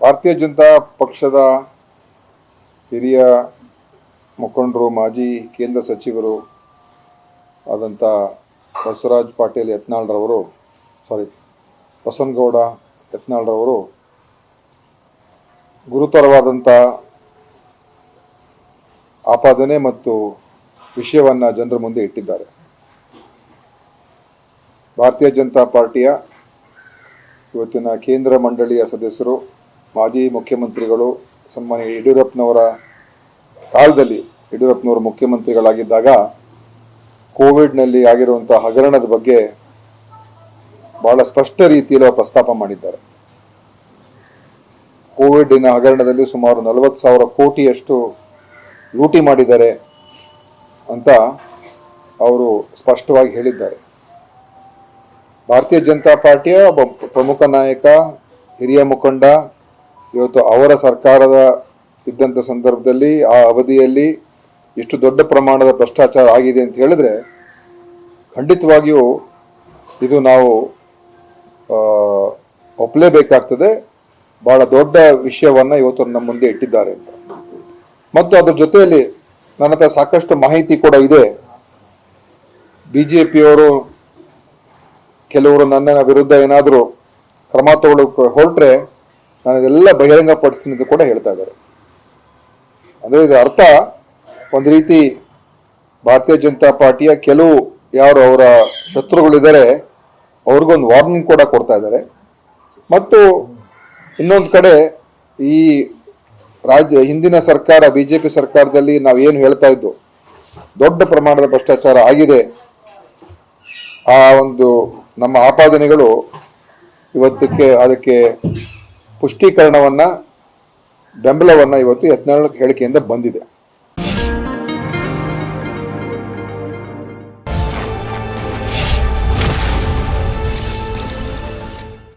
ಭಾರತೀಯ ಜನತಾ ಪಕ್ಷದ ಹಿರಿಯ ಮುಖಂಡರು, ಮಾಜಿ ಕೇಂದ್ರ ಸಚಿವರು ಆದಂಥ ಬಸವರಾಜ್ ಪಾಟೀಲ್ ಯತ್ನಾಳ್ರವರು ಸಾರಿ ಬಸನಗೌಡ ಯತ್ನಾಳ್ರವರು ಗುರುತರವಾದಂಥ ಆಪಾದನೆ ಮತ್ತು ವಿಷಯವನ್ನು ಜನರ ಮುಂದೆ ಇಟ್ಟಿದ್ದಾರೆ. ಭಾರತೀಯ ಜನತಾ ಪಾರ್ಟಿಯ ಇವತ್ತಿನ ಕೇಂದ್ರ ಮಂಡಳಿಯ ಸದಸ್ಯರು ಮಾಜಿ ಮುಖ್ಯಮಂತ್ರಿಗಳು ಸನ್ಮಾನ್ಯ ಯಡಿಯೂರಪ್ಪನವರ ಕಾಲದಲ್ಲಿ ಯಡಿಯೂರಪ್ಪನವರು ಮುಖ್ಯಮಂತ್ರಿಗಳಾಗಿದ್ದಾಗ ಕೋವಿಡ್ನಲ್ಲಿ ಆಗಿರುವಂಥ ಹಗರಣದ ಬಗ್ಗೆ ಬಹಳ ಸ್ಪಷ್ಟ ರೀತಿಯಲ್ಲಿ ಪ್ರಸ್ತಾಪ ಮಾಡಿದ್ದಾರೆ. ಕೋವಿಡ್ನ ಹಗರಣದಲ್ಲಿ ಸುಮಾರು ನಲವತ್ತು ಸಾವಿರ ಕೋಟಿಯಷ್ಟು ಲೂಟಿ ಮಾಡಿದ್ದಾರೆ ಅಂತ ಅವರು ಸ್ಪಷ್ಟವಾಗಿ ಹೇಳಿದ್ದಾರೆ. ಭಾರತೀಯ ಜನತಾ ಪಾರ್ಟಿಯ ಒಬ್ಬ ಪ್ರಮುಖ ನಾಯಕ, ಹಿರಿಯ ಮುಖಂಡ ಇವತ್ತು ಅವರ ಸರ್ಕಾರದ ಇದ್ದಂಥ ಸಂದರ್ಭದಲ್ಲಿ ಆ ಅವಧಿಯಲ್ಲಿ ಎಷ್ಟು ದೊಡ್ಡ ಪ್ರಮಾಣದ ಭ್ರಷ್ಟಾಚಾರ ಆಗಿದೆ ಅಂತ ಹೇಳಿದ್ರೆ ಖಂಡಿತವಾಗಿಯೂ ಇದು ನಾವು ಒಪ್ಪಲೇಬೇಕಾಗ್ತದೆ. ಬಹಳ ದೊಡ್ಡ ವಿಷಯವನ್ನು ಇವತ್ತು ನಮ್ಮ ಮುಂದೆ ಇಟ್ಟಿದ್ದಾರೆ ಅಂತ. ಮತ್ತು ಅದ್ರ ಜೊತೆಯಲ್ಲಿ ನನ್ನ ಹತ್ರ ಸಾಕಷ್ಟು ಮಾಹಿತಿ ಕೂಡ ಇದೆ. ಬಿ ಜೆ ಪಿಯವರು ಕೆಲವರು ನನ್ನ ವಿರುದ್ಧ ಏನಾದರೂ ಕ್ರಮ ತಗೊಳ್ಳೋಕೆ ಹೊರಟ್ರೆ ನಾನು ಇದೆಲ್ಲ ಬಹಿರಂಗಪಡಿಸ್ತೀನಿ ಅಂತ ಕೂಡ ಹೇಳ್ತಾ ಇದ್ದಾರೆ. ಅಂದ್ರೆ ಇದರ ಅರ್ಥ ಒಂದು ರೀತಿ ಭಾರತೀಯ ಜನತಾ ಪಾರ್ಟಿಯ ಕೆಲವು ಯಾರು ಅವರ ಶತ್ರುಗಳಿದ್ದಾರೆ, ಅವ್ರಿಗೊಂದು ವಾರ್ನಿಂಗ್ ಕೂಡ ಕೊಡ್ತಾ ಇದ್ದಾರೆ. ಮತ್ತು ಇನ್ನೊಂದು ಕಡೆ ಈ ರಾಜ್ಯ, ಹಿಂದಿನ ಸರ್ಕಾರ ಬಿ ಜೆ ಪಿ ಸರ್ಕಾರದಲ್ಲಿ ನಾವು ಏನು ಹೇಳ್ತಾ ಇದ್ದು, ದೊಡ್ಡ ಪ್ರಮಾಣದ ಭ್ರಷ್ಟಾಚಾರ ಆಗಿದೆ. ಆ ಒಂದು ನಮ್ಮ ಆಪಾದನೆಗಳು ಇವತ್ತಕ್ಕೆ ಅದಕ್ಕೆ ಪುಷ್ಟೀಕರಣವನ್ನ ಬೆಂಬಲವನ್ನ ಇವತ್ತು ಯತ್ನಾಳ್ ಹೇಳಿಕೆಯಿಂದ ಬಂದಿದೆ.